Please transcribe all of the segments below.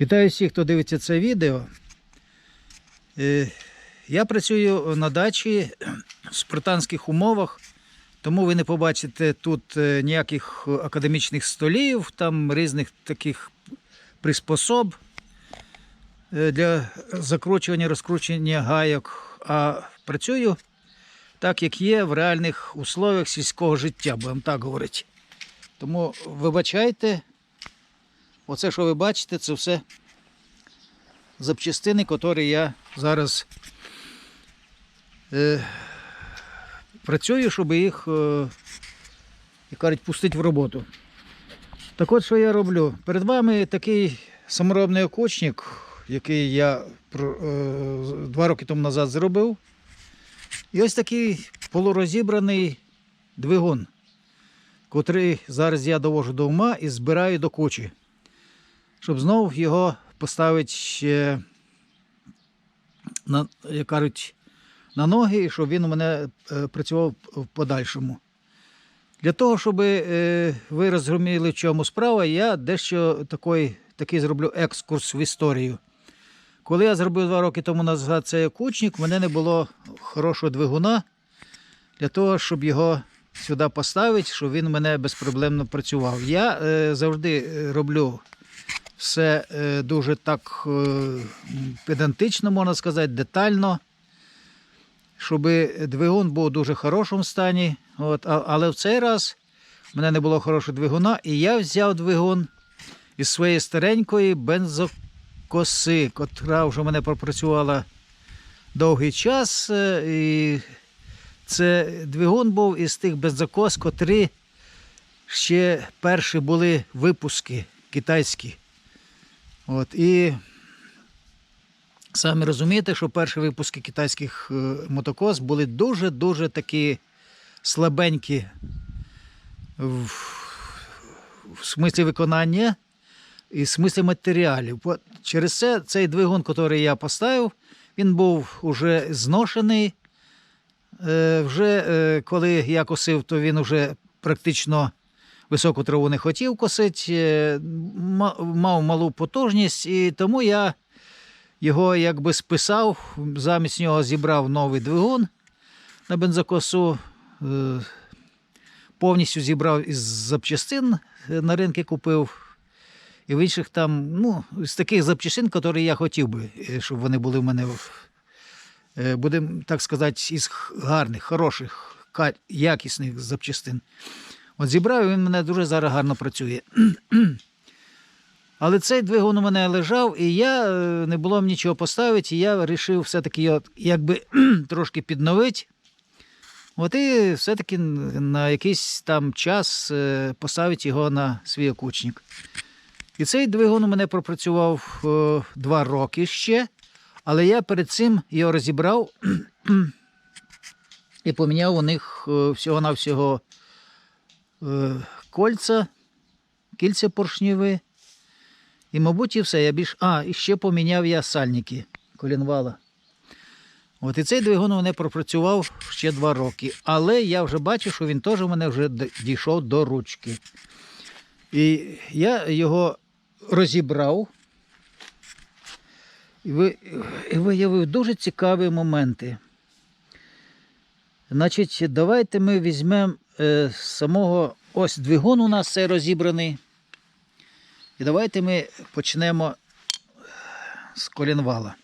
Вітаю всіх, хто дивиться це відео. Е, Я працюю на дачі в спартанських умовах, тому ви не побачите тут е, ніяких академічних столів, там різних таких приспособ е, для закручування, розкручування гайок. А працюю так, як є в реальних условиях сільського життя, будемо так говорити. Тому вибачайте, Оце, що ви бачите, це все запчастини, які я зараз е, працюю, щоб їх, е, як кажуть, пустити в роботу. Так от, що я роблю? Перед вами такий саморобний окучник, який я е, два роки тому назад зробив. І ось такий полурозібраний двигун, котрий зараз я довожу до ума і збираю до кучі щоб знову його поставити на, як кажуть, на ноги, і щоб він у мене е, працював в подальшому. Для того, щоб е, ви розуміли, в чому справа, я дещо такий, такий зроблю екскурс в історію. Коли я зробив два роки тому назад цей окучник, в мене не було хорошого двигуна для того, щоб його сюди поставити, щоб він мене безпроблемно працював. Я е, завжди роблю все е, дуже так е, педантично, можна сказати, детально, щоб двигун був у дуже хорошому стані. От, але в цей раз в мене не було хорошого двигуна, і я взяв двигун із своєї старенької бензокоси, котра вже в мене пропрацювала довгий час. е, І це двигун був із тих бензокос, котрі ще перші були випуски китайські. От, і самі розумієте, що перші випуски китайських е, мотокос були дуже-дуже такі слабенькі в, в смислі виконання і в смислі матеріалів. Через це цей двигун, який я поставив, він був уже зношений. Е, вже е, коли я косив, то він вже практично високу траву не хотів косити, е, мав малу потужність, і тому я його якби списав, замість нього зібрав новий двигун на бензокосу, е, повністю зібрав із запчастин е, на ринку купив. І в інших там, ну, з таких запчастин, які я хотів би, щоб вони були в мене, будемо так сказати, із гарних, хороших, якісних запчастин. От зібрав він мене дуже зараз гарно працює. Але цей двигун у мене лежав, і я е, не було мені нічого поставити, і я вирішив все-таки його якби трошки підновити. От і все-таки на якийсь там час е, поставити його на свій окучник. І цей двигун у мене пропрацював е, два роки ще, але я перед цим його розібрав і поміняв у них всього-навсього кольця, кільця поршнєві. І, мабуть, і все. Я більш... А, і ще поміняв я сальники колінвала. От і цей двигун у мене пропрацював ще два роки. Але я вже бачу, що він теж у мене вже дійшов до ручки. І я його розібрав і виявив дуже цікаві моменти. Значить, давайте ми візьмемо е, самого ось двигун у нас цей розібраний. І давайте ми почнемо з колінвала.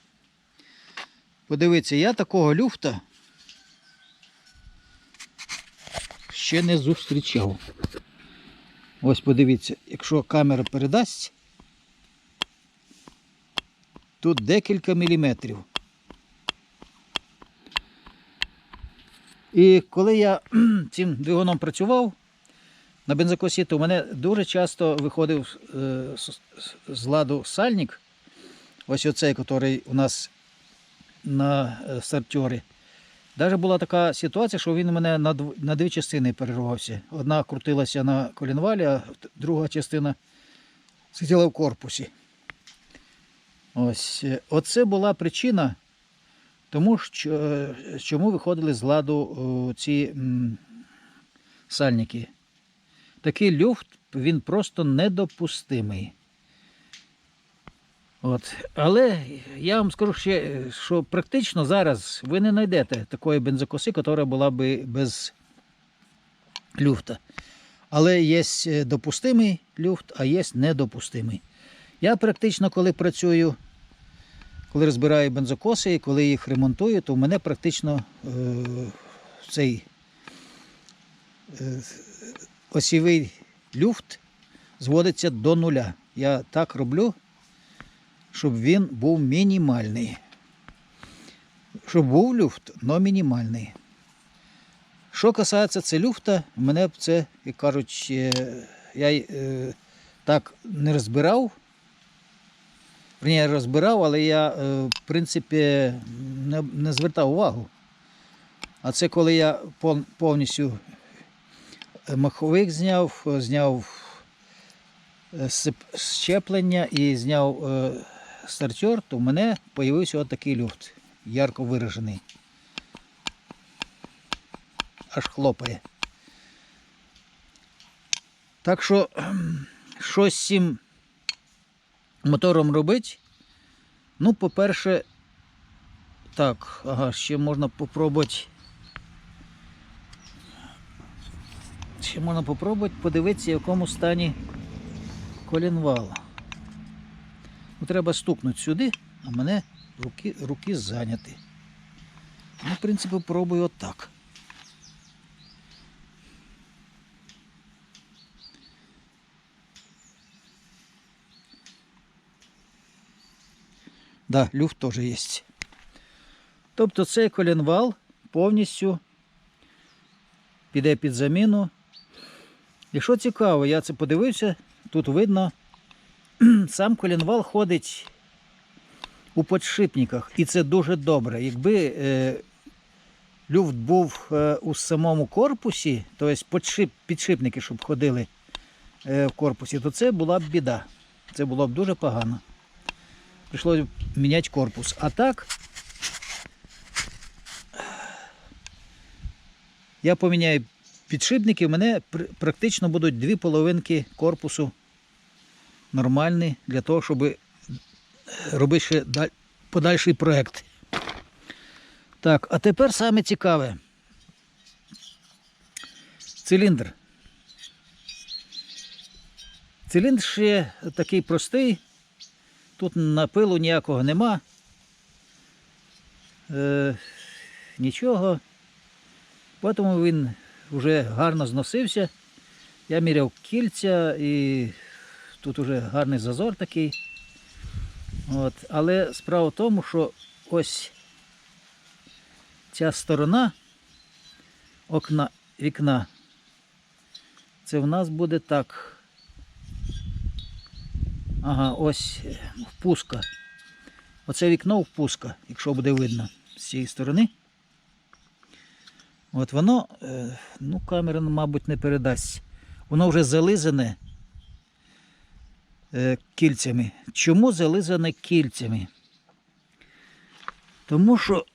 Подивіться, я такого люфта ще не зустрічав. Ось подивіться, якщо камера передасть, тут декілька міліметрів. І коли я цим двигуном працював на бензокосі, то у мене дуже часто виходив е, з- ладу сальник, ось оцей, який у нас на е, стартері. Навіть була така ситуація, що він у мене на, на дві частини перервався. Одна крутилася на колінвалі, а друга частина сиділа в корпусі. Ось. е, Оце була причина, тому що, е, чому виходили з ладу ці сальники. Такий люфт він просто недопустимий. От. Але я вам скажу ще, що практично зараз ви не знайдете такої бензокоси, яка була б без люфта. Але є е, допустимий люфт, а є недопустимий. Я практично, коли працюю, коли розбираю бензокоси і коли їх ремонтую, то в мене практично е, цей е, осівий люфт зводиться до нуля. Я так роблю, щоб він був мінімальний. Щоб був люфт, але мінімальний. Що касається це люфта, мене це, як кажуть, я е, так не розбирав. Я розбирав, але я, е, в принципі, не, не звертав увагу. А це коли я повністю маховик зняв, е, зняв е, щеплення і зняв е, стартер, то в мене з'явився отакий люфт, ярко виражений. Аж хлопає. Так що щось цим мотором робити. Ну, по-перше, так, ага, ще можна попробувати. Ще можна попробувати подивитися, в якому стані колінвал. Ну, треба стукнути сюди, а мене руки, руки зайняті. Ну, в принципі, пробую отак. Да, люфт теж є. Тобто цей колінвал повністю піде під заміну. І що цікаво, я це подивився, тут видно, сам колінвал ходить у подшипниках, і це дуже добре. Якби е, люфт був е, у самому корпусі, тобто підшипники, щоб ходили е, в корпусі, то це була б біда. Це було б дуже погано. Прийшлося б міняти корпус. А так, я поміняю підшипники, в мене практично будуть дві половинки корпусу нормальні для того, щоб робити ще подальший проект. Так, а тепер саме цікаве. Циліндр. Циліндр ще такий простий. Тут напилу ніякого нема. Е, нічого. Тому він вже гарно зносився. Я міряв кільця і тут вже гарний зазор такий. От. Але справа в тому, що ось ця сторона окна, вікна, це в нас буде так. Ага, ось е, впуска. Оце вікно впуска, якщо буде видно з цієї сторони. От воно, е, ну, камера, мабуть, не передасть. Воно вже зализане е, кільцями. Чому зализане кільцями? Тому що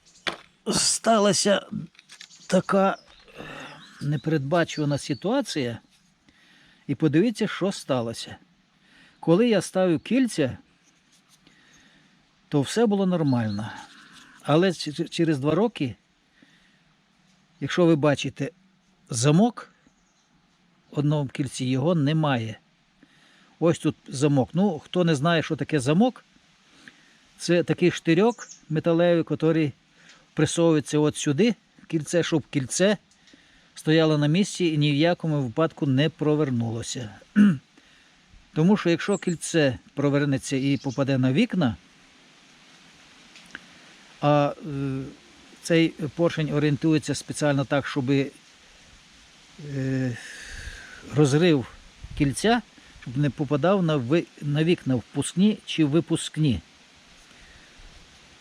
сталася така непередбачувана ситуація. І подивіться, що сталося. Коли я ставив кільця, то все було нормально. Але через два роки, якщо ви бачите замок в одному кільці, його немає. Ось тут замок. Ну, хто не знає, що таке замок, це такий штирьок металевий, який присовується от сюди, кільце, щоб кільце стояло на місці і ні в якому випадку не провернулося. Тому що якщо кільце провернеться і попаде на вікна, а е, цей поршень орієнтується спеціально так, щоб е, розрив кільця, щоб не попадав на, вікна впускні чи випускні.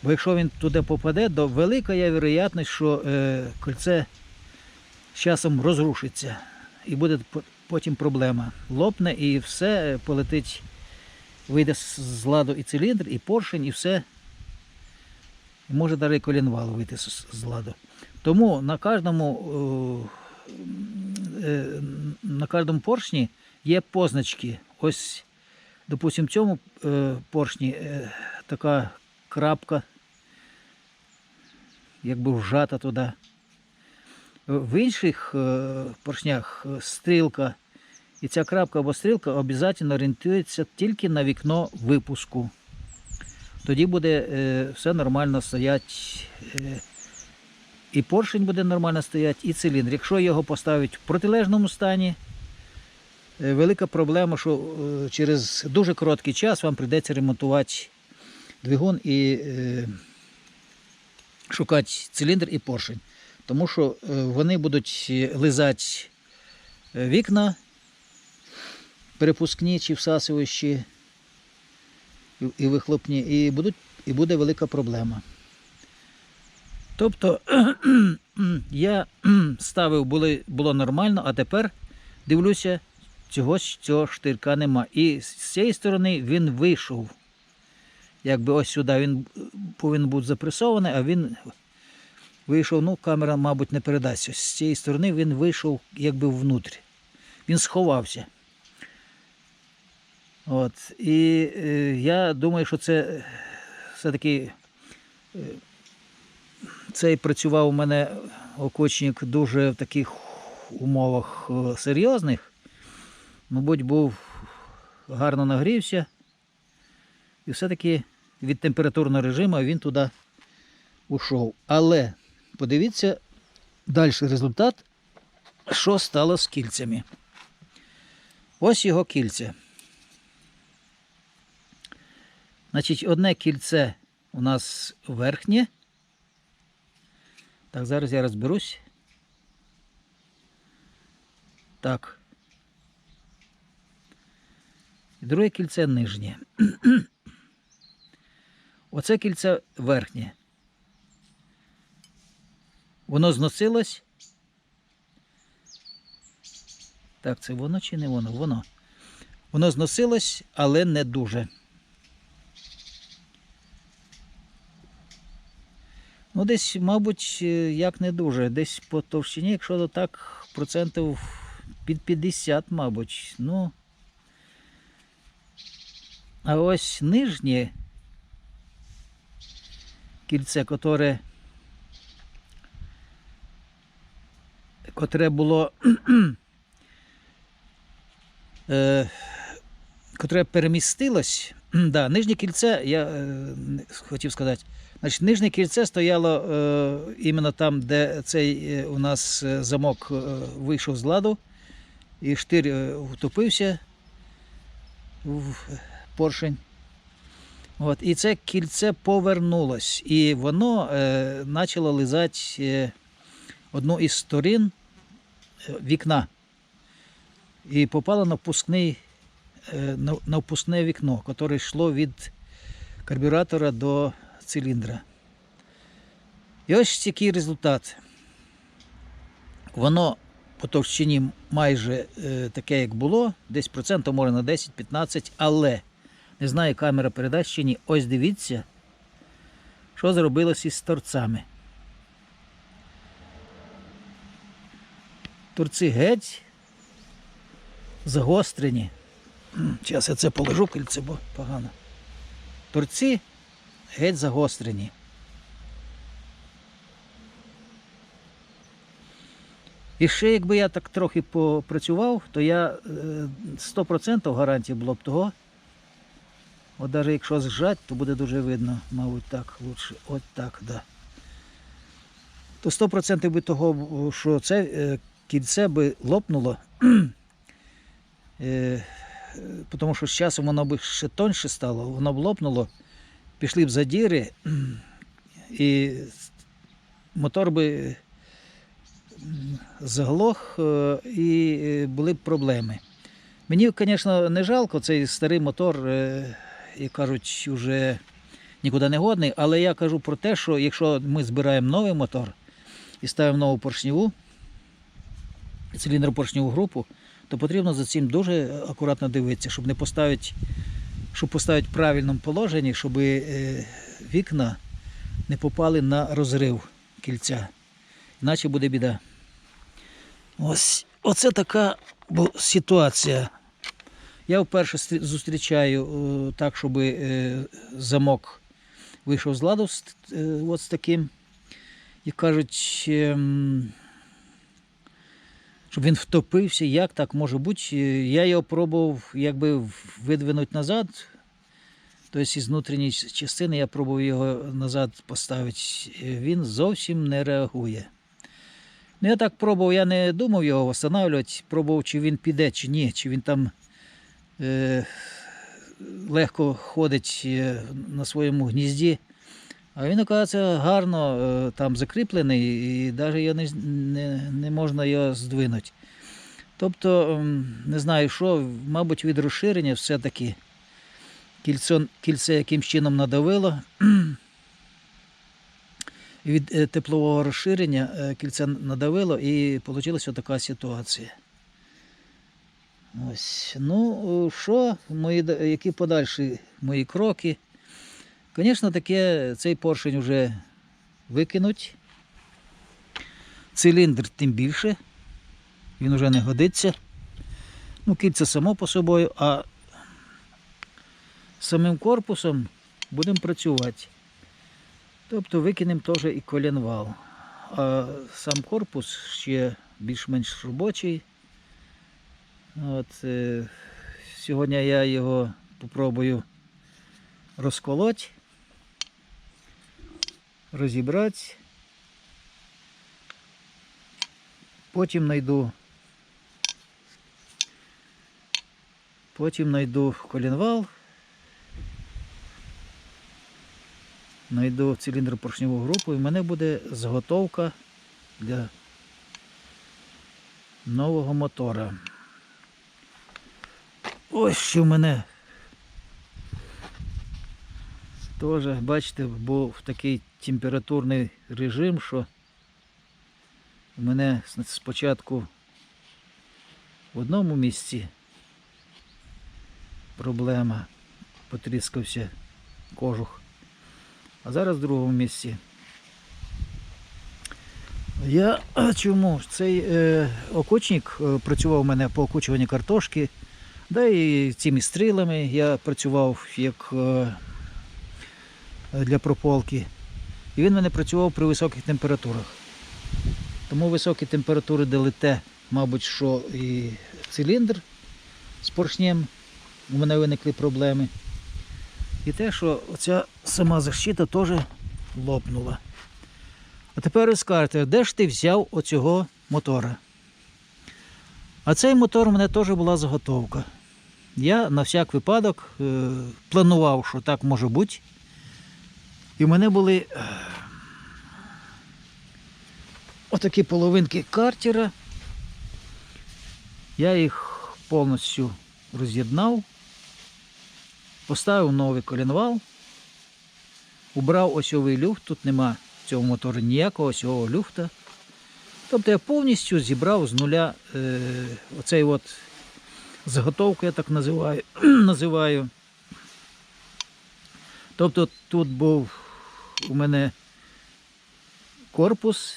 Бо якщо він туди попаде, то велика є вероятність, що е, кільце з часом розрушиться і буде потім проблема. Лопне і все е, полетить, вийде з ладу і циліндр, і поршень, і все. Може навіть колінвал вийти з, ладу. Тому на кожному, е, е, на кожному поршні є позначки. Ось допустим, в цьому поршні така крапка, якби вжата туди. В інших е, поршнях е, стрілка, і ця крапка або стрілка обов'язково орієнтується тільки на вікно випуску. Тоді буде е, все нормально стояти. І поршень буде нормально стояти, і циліндр. Якщо його поставити в протилежному стані, велика проблема, що через дуже короткий час вам прийдеться ремонтувати двигун і шукати циліндр і поршень. Тому що е, вони будуть е, лизати е, вікна, перепускні чи всасуючі і, і вихлопні, і, будуть, і буде велика проблема. Тобто я ставив, були, було нормально, а тепер дивлюся, цього, цього штирка нема. І з цієї сторони він вийшов. Якби ось сюди він повинен бути запресований, а він вийшов, ну, камера, мабуть, не передасть. З цієї сторони він вийшов якби внутрі. Він сховався. От. І е, я думаю, що це е, все-таки е, цей працював у мене окочник дуже в таких умовах е, серйозних. Мабуть, був гарно нагрівся. І все-таки від температурного режиму він туди ушов. Але подивіться далі результат, що стало з кільцями. Ось його кільця. Значить, одне кільце у нас верхнє. Так, зараз я розберусь. Так. І друге кільце нижнє. Оце кільце верхнє. Воно зносилось. Так, це воно чи не воно? Воно. Воно зносилось, але не дуже. Ну, десь, мабуть, е, як не дуже. Десь по товщині, якщо то так, процентів під 50, мабуть. Ну. А ось нижнє кільце, котре, котре було. е, котре перемістилось. Да, нижнє кільце, я е, хотів сказати, значить, нижнє кільце стояло е, іменно там, де цей е, у нас е, замок е, вийшов з ладу, і штир е, втопився в поршень. От, і це кільце повернулось, і воно е, почало лизати е, одну із сторін вікна. І впускний е, на, на впускне вікно, яке йшло від карбюратора до циліндра. І ось такий результат. Воно по товщині майже е, таке, як було, десь процентів може на 10-15, але не знаю, камера передасть чи ні. Ось дивіться, що зробилось із торцями. Торці геть загострені. Зараз я це положу кільце, бо погано. Торці геть загострені. І ще якби я так трохи попрацював, то я е, 100% гарантія було б того. От навіть якщо зжать, то буде дуже видно, мабуть, так лучше. От так, да. То 100% би того, що це е, кільце би лопнуло. Е, тому що з часом воно б ще тоньше стало, воно б лопнуло, пішли б задіри, і мотор би заглох, е, і були б проблеми. Мені, звісно, не жалко, цей старий мотор, е, як кажуть, вже нікуди не годний, але я кажу про те, що якщо ми збираємо новий мотор і ставимо нову поршневу, циліндропоршневу групу, то потрібно за цим дуже акуратно дивитися, щоб не поставити, щоб поставити в правильному положенні, щоб е, вікна не попали на розрив кільця. Іначе буде біда. Ось оце така ситуація. Я вперше зустрічаю е, так, щоб е, замок вийшов з ладу з, таким. І кажуть, ем, щоб він втопився, як так може бути. Е, Я його пробував якби видвинути назад. Тобто із внутрішньої частини я пробував його назад поставити. Е, Він зовсім не реагує. Ну, я так пробував, я не думав його встановлювати, пробував, чи він піде, чи ні, чи він там е, легко ходить е, на своєму гнізді. А він, оказується, гарно е, там закріплений, і навіть його не, не, не можна його здвинути. Тобто, не знаю що, мабуть, від розширення все-таки кільце, кільце якимсь чином надавило. Від е, теплового розширення е, кільце надавило і вийшла така ситуація. Ось. Ну, що, мої, які подальші мої кроки? Звісно, таке, цей поршень вже викинуть. Циліндр тим більше. Він вже не годиться. Ну, кільце само по собою, а самим корпусом будемо працювати. Тобто викинемо теж і колінвал. А сам корпус ще більш-менш робочий. От, е, сьогодні я його попробую розколоть, розібрати. Потім знайду. Потім знайду колінвал. Найду циліндр поршневу групу і в мене буде заготовка для нового мотора. Ось що в мене. Теж, бачите, був такий температурний режим, що мене спочатку в одному місці проблема, потріскався кожух, а зараз в другому місці. Я чому? Цей е, окучник е, працював у мене по окучуванню картошки, да і цими стрілами я працював як е, для прополки. І він мене працював при високих температурах. Тому високі температури дали те, мабуть, що і циліндр з поршнем, у мене виникли проблеми. І те, що оця сама защита теж лопнула. А тепер ви скажете, де ж ти взяв оцього мотора? А цей мотор у мене теж була заготовка. Я на всяк випадок е, планував, що так може бути. І в мене були е, отакі половинки картера. Я їх повністю роз'єднав, поставив новий колінвал, убрав осьовий люфт, тут нема в цьому моторі ніякого осьового люфта. Тобто я повністю зібрав з нуля е, оцей от заготовку, я так називаю. називаю. Тобто тут був у мене корпус,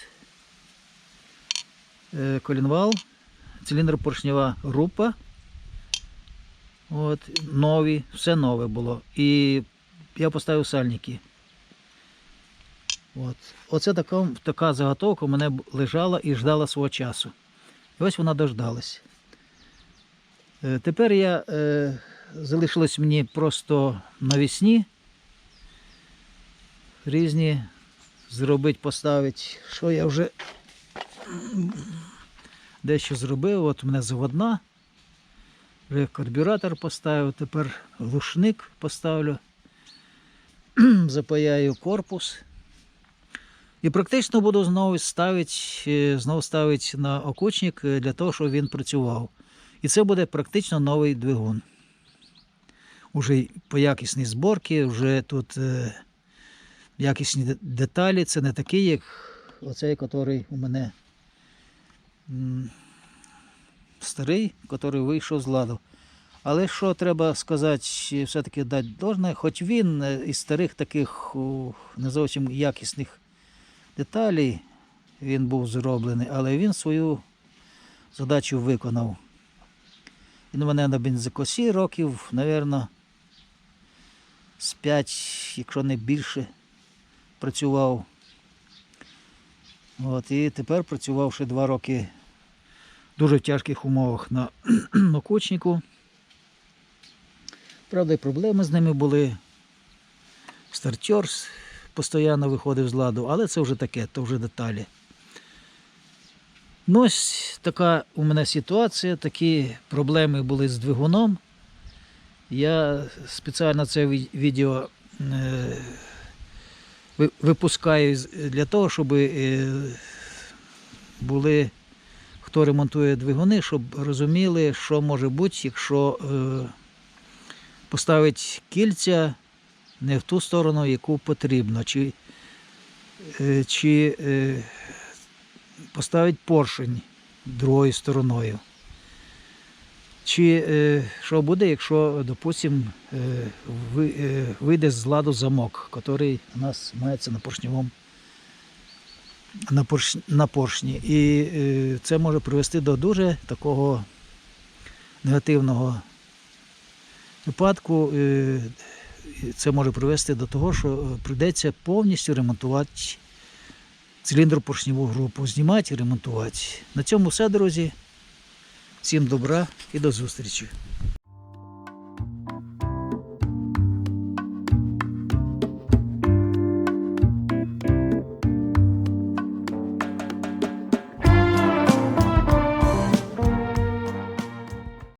е, колінвал, циліндр-поршнева група. От, нові, все нове було. І я поставив сальники. От. Оце така, така заготовка у мене лежала і ждала свого часу. І ось вона дождалась. Е, Тепер я е, залишилось мені просто навісні різні зробити, поставити, що я вже дещо зробив. От у мене заводна. Вже карбюратор поставив, тепер глушник поставлю, запаяю корпус. І практично буду знову ставити, е, знову ставити на окучник е, для того, щоб він працював. І це буде практично новий двигун. Уже по якісній зборці, вже тут е, якісні деталі. Це не такий, як оцей, який у мене старий, який вийшов з ладу. Але що треба сказати, все-таки дати должне, хоч він е, із старих таких не зовсім якісних деталей він був зроблений, але він свою задачу виконав. Він у мене на бензокосі років, напевно, з 5, якщо не більше, працював. От, і тепер працював ще 2 роки в дуже тяжких умовах на накучнику. Правда, і проблеми з ними були. Стартер постійно виходив з ладу, але це вже таке, то вже деталі. Ну, ось така у мене ситуація, такі проблеми були з двигуном. Я спеціально це відео е, випускаю для того, щоб е, були, хто ремонтує двигуни, щоб розуміли, що може бути, якщо е, поставить кільця не в ту сторону, яку потрібно, чи, е, чи поставить поршень другою стороною. Чи е, що буде, якщо, допустим, е, ви, е, вийде з ладу замок, який у нас мається на поршньовому на, порш, на поршні. І е, це може привести до дуже такого негативного випадку. Е, це може привести до того, що е, прийдеться повністю ремонтувати циліндр поршневу групу, знімати і ремонтувати. На цьому все, друзі. Всім добра і до зустрічі.